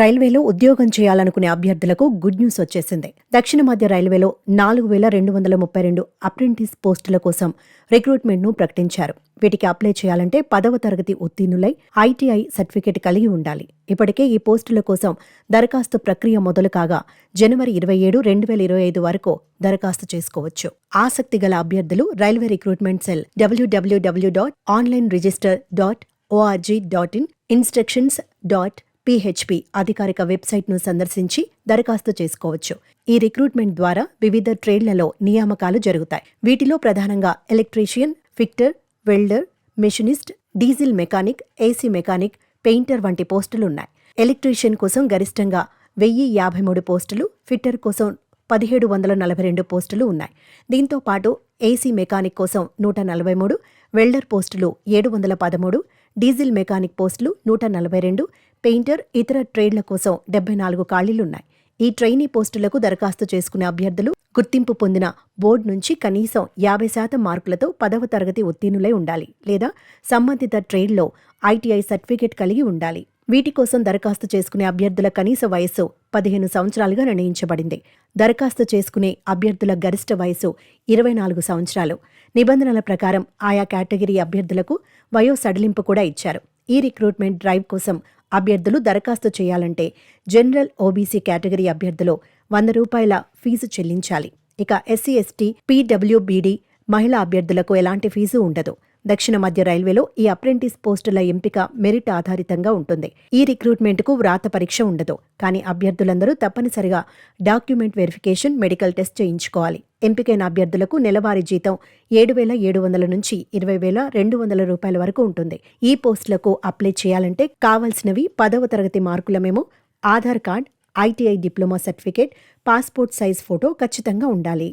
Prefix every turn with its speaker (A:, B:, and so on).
A: రైల్వేలో ఉద్యోగం చేయాలనుకునే అభ్యర్థులకు గుడ్ న్యూస్ వచ్చేసింది. దక్షిణ మధ్య రైల్వేలో నాలుగు వేల రెండు వందల ముప్పై రెండు అప్రెంటిస్ పోస్టుల కోసం రిక్రూట్మెంట్ను ప్రకటించారు. వీటికి అప్లై చేయాలంటే పదవ తరగతి ఉత్తీర్ణులై ఐటీఐ సర్టిఫికేట్ కలిగి ఉండాలి. ఇప్పటికే ఈ పోస్టుల కోసం దరఖాస్తు ప్రక్రియ మొదలు కాగా జనవరి ఇరవై ఏడు రెండు వేల ఇరవై ఐదు వరకు దరఖాస్తు చేసుకోవచ్చు. ఆసక్తి గల అభ్యర్థులు railway recruitment cell WWW dot online register dot ORG dot in instructions dot PHP అధికారిక వెబ్సైట్ను సందర్శించి దరఖాస్తు చేసుకోవచ్చు. ఈ రిక్రూట్మెంట్ ద్వారా వివిధ ట్రేడ్లలో నియామకాలు జరుగుతాయి. వీటిలో ప్రధానంగా electrician fitter welder machinist diesel mechanic AC mechanic painter వంటి పోస్టులున్నాయి. ఎలక్ట్రీషియన్ కోసం గరిష్టంగా వెయ్యి యాభై మూడు పోస్టులు ఫిట్టర్ కోసం పదిహేడు వందల నలభై రెండు పోస్టులు ఉన్నాయి. దీంతో పాటు ఏసీ మెకానిక్ కోసం నూట నలభై మూడు వెల్డర్ పోస్టులు ఏడు వందల పదమూడు డీజిల్ మెకానిక్ పోస్టులు నూట నలభై రెండు పెయింటర్ ఇతర ట్రేడ్ల కోసం డెబ్బై నాలుగు ఖాళీలున్నాయి. ఈ ట్రైనీ పోస్టులకు దరఖాస్తు చేసుకునే అభ్యర్థులు గుర్తింపు పొందిన బోర్డు నుంచి కనీసం యాభై శాతం మార్కులతో పదవ తరగతి ఉత్తీర్ణులై ఉండాలి లేదా సంబంధిత ట్రేడ్లో ఐటీఐ సర్టిఫికేట్ కలిగి ఉండాలి. వీటి కోసం దరఖాస్తు చేసుకునే అభ్యర్థుల కనీస వయస్సు పదిహేను సంవత్సరాలుగా నిర్ణయించబడింది. దరఖాస్తు చేసుకునే అభ్యర్థుల గరిష్ట వయస్సు ఇరవై నాలుగు సంవత్సరాలు. నిబంధనల ప్రకారం ఆయా కేటగిరీ అభ్యర్థులకు వయో సడలింపు కూడా ఇచ్చారు. ఈ రిక్రూట్మెంట్ డ్రైవ్ కోసం అభ్యర్థులు దరఖాస్తు చేయాలంటే జనరల్ ఓబీసీ కేటగిరీ అభ్యర్థులు వంద రూపాయల ఫీజు చెల్లించాలి. ఇక ఎస్సీ ఎస్టీ పీడబ్ల్యూబీడీ మహిళా అభ్యర్థులకు ఎలాంటి ఫీజు ఉండదు. దక్షిణ మధ్య రైల్వేలో ఈ అప్రెంటిస్ పోస్టుల ఎంపిక మెరిట్ ఆధారితంగా ఉంటుంది. ఈ రిక్రూట్మెంట్కు వ్రాత పరీక్ష ఉండదు. కానీ అభ్యర్థులందరూ తప్పనిసరిగా డాక్యుమెంట్ వెరిఫికేషన్ మెడికల్ టెస్ట్ చేయించుకోవాలి. ఎంపికైన అభ్యర్థులకు నెలవారీ జీతం ఏడు వేల ఏడు వందల నుంచి ఇరవై వేల రెండు వందల రూపాయల వరకు ఉంటుంది. ఈ పోస్టులకు అప్లై చేయాలంటే కావాల్సినవి పదవ తరగతి మార్కుల మేము Aadhaar card ITI diploma certificate passport size photo ఖచ్చితంగా ఉండాలి.